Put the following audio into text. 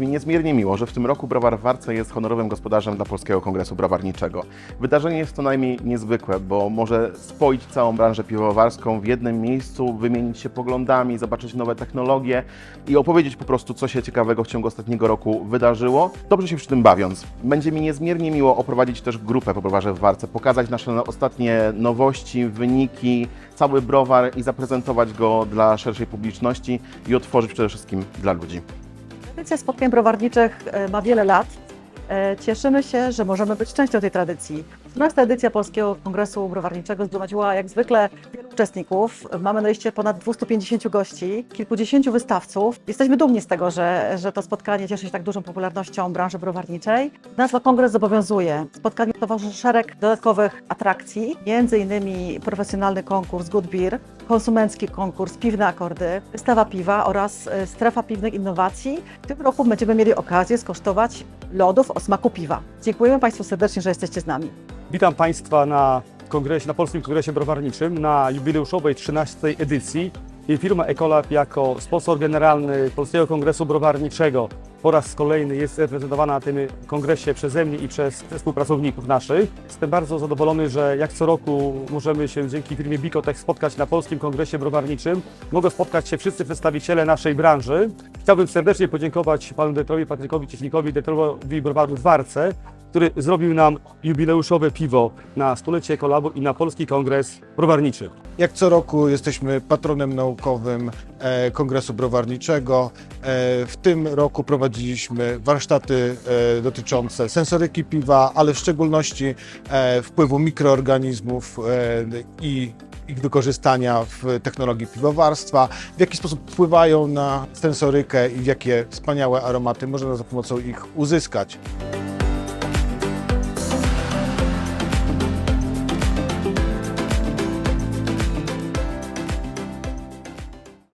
Mi niezmiernie miło, że w tym roku Browar Warce jest honorowym gospodarzem dla Polskiego Kongresu Browarniczego. Wydarzenie jest co najmniej niezwykłe, bo może spoić całą branżę piwowarską w jednym miejscu, wymienić się poglądami, zobaczyć nowe technologie i opowiedzieć po prostu, co się ciekawego w ciągu ostatniego roku wydarzyło, dobrze się przy tym bawiąc. Będzie mi niezmiernie miło oprowadzić też grupę po Browarze w Warce, pokazać nasze ostatnie nowości, wyniki, cały browar i zaprezentować go dla szerszej publiczności i otworzyć przede wszystkim dla ludzi. Tradycja spotkań browarniczych e, ma wiele lat. E, Cieszymy się, że możemy być częścią tej tradycji. 12 edycja Polskiego Kongresu Browarniczego zgromadziła jak zwykle wielu uczestników. Mamy na liście ponad 250 gości, kilkudziesięciu wystawców. Jesteśmy dumni z tego, że, że to spotkanie cieszy się tak dużą popularnością branży browarniczej. Nazwa Kongres zobowiązuje. Spotkaniu towarzyszy szereg dodatkowych atrakcji, między innymi profesjonalny konkurs Good Beer, konsumencki konkurs Piwne Akordy, wystawa piwa oraz e, strefa piwnych innowacji. W tym roku będziemy mieli okazję skosztować lodów o smaku piwa. Dziękujemy Państwu serdecznie, że jesteście z nami. Witam Państwa na kongresie, na Polskim Kongresie Browarniczym na jubileuszowej 13 edycji. I firma Ecolab jako sponsor generalny Polskiego Kongresu Browarniczego po raz kolejny jest reprezentowana na tym kongresie przeze mnie i przez współpracowników naszych. Jestem bardzo zadowolony, że jak co roku możemy się dzięki firmie Bicotech spotkać na Polskim Kongresie Browarniczym. Mogą spotkać się wszyscy przedstawiciele naszej branży. Chciałbym serdecznie podziękować panu dyrektorowi Patrykowi Cieśnikowi, dyrektorowi browaru Warce, który zrobił nam jubileuszowe piwo na stulecie Kolabu i na Polski Kongres Browarniczy. Jak co roku jesteśmy patronem naukowym e, Kongresu Browarniczego. E, w tym roku prowadziliśmy warsztaty e, dotyczące sensoryki piwa, ale w szczególności wpływu mikroorganizmów i ich wykorzystania w technologii piwowarstwa, w jaki sposób wpływają na sensorykę i jakie wspaniałe aromaty można za pomocą ich uzyskać.